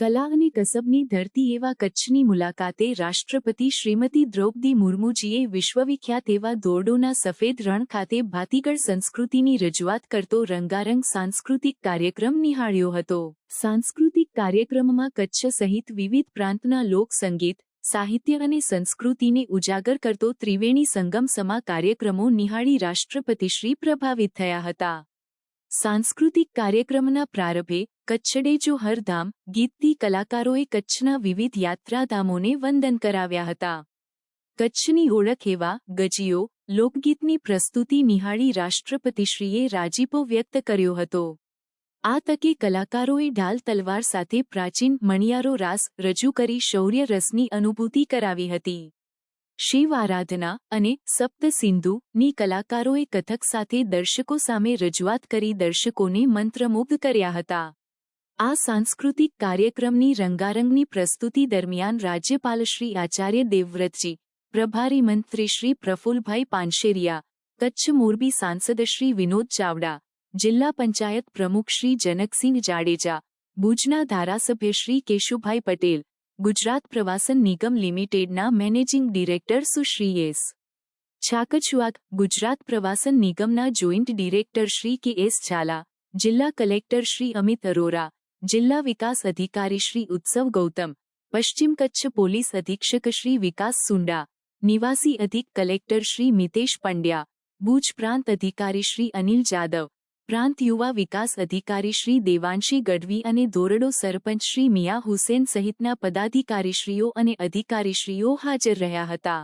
કલા અને કસબની ધરતી એવા કચ્છની મુલાકાતે રાષ્ટ્રપતિ શ્રીમતી દ્રૌપદી મુર્મુજીએ વિશ્વવિખ્યાત એવા દોરડોના સફેદ રણ ખાતે ભાતીગળ સંસ્કૃતિની રજૂઆત કરતો રંગારંગ સાંસ્કૃતિક કાર્યક્રમ નિહાળ્યો હતો. સાંસ્કૃતિક કાર્યક્રમમાં કચ્છ સહિત વિવિધ પ્રાંતના લોકસંગીત, સાહિત્ય અને સંસ્કૃતિને ઉજાગર કરતો ત્રિવેણી સંગમ સમા કાર્યક્રમો નિહાળી રાષ્ટ્રપતિશ્રી પ્રભાવિત થયા હતા. સાંસ્કૃતિક કાર્યક્રમના પ્રારંભે કચ્છડે જો હરધામ ગીતથી કલાકારોએ કચ્છના વિવિધ યાત્રાધામોને વંદન કરાવ્યા હતા. કચ્છની ઓળખ એવા ગજીઓ લોકગીતની પ્રસ્તુતિ નિહાળી રાષ્ટ્રપતિશ્રીએ રાજીપો વ્યક્ત કર્યો હતો. આ તકે કલાકારોએ ઢાલ તલવાર સાથે પ્રાચીન મણિયારો રાસ રજૂ કરી શૌર્ય રસની અનુભૂતિ કરાવી હતી. શિવ આરાધના અને સપ્ત સિંધુની કલાકારોએ કથક સાથે દર્શકો સામે રજૂઆત કરી દર્શકોને મંત્રમુગ્ધ કર્યા હતા. આ સાંસ્કૃતિક કાર્યક્રમની રંગારંગની પ્રસ્તુતિ દરમિયાન રાજ્યપાલ શ્રી આચાર્ય દેવવ્રતજી, પ્રભારી મંત્રી શ્રી પ્રફુલભાઈ પાનશેરિયા, કચ્છ મોરબી સાંસદ શ્રી વિનોદ ચાવડા, જિલ્લા પંચાયત પ્રમુખ શ્રી જનકસિંહ જાડેજા, ભુજના ધારાસભ્ય શ્રી કેશુભાઈ પટેલ ગુજરાત પ્રવાસન નિગમ લિમિટેડના managing director Sushri S. Chhakchhuak Gujarat Pravasan નિગમના જોઈન્ટ ડિરેક્ટર શ્રી કે એસ ઝાલા, જિલ્લા કલેક્ટર શ્રી અમિત અરોરા, જિલ્લા વિકાસ અધિકારી શ્રી ઉત્સવ ગૌતમ, પશ્ચિમ કચ્છ પોલીસ અધિક્ષક શ્રી વિકાસ સુંડા, નિવાસી અધિક કલેક્ટર શ્રી મિતેશ પંડ્યા, ભુજ પ્રાંત અધિકારી શ્રી અનિલ જાદવ પ્રાંત યુવા વિકાસ અધિકારી શ્રી દેવાંશી ગઢવી અને ધોરડો સરપંચ શ્રી મિયા હુસેન સહિતના પદાધિકારીશ્રીઓ અને અધિકારીશ્રીઓ હાજર રહ્યા હતા.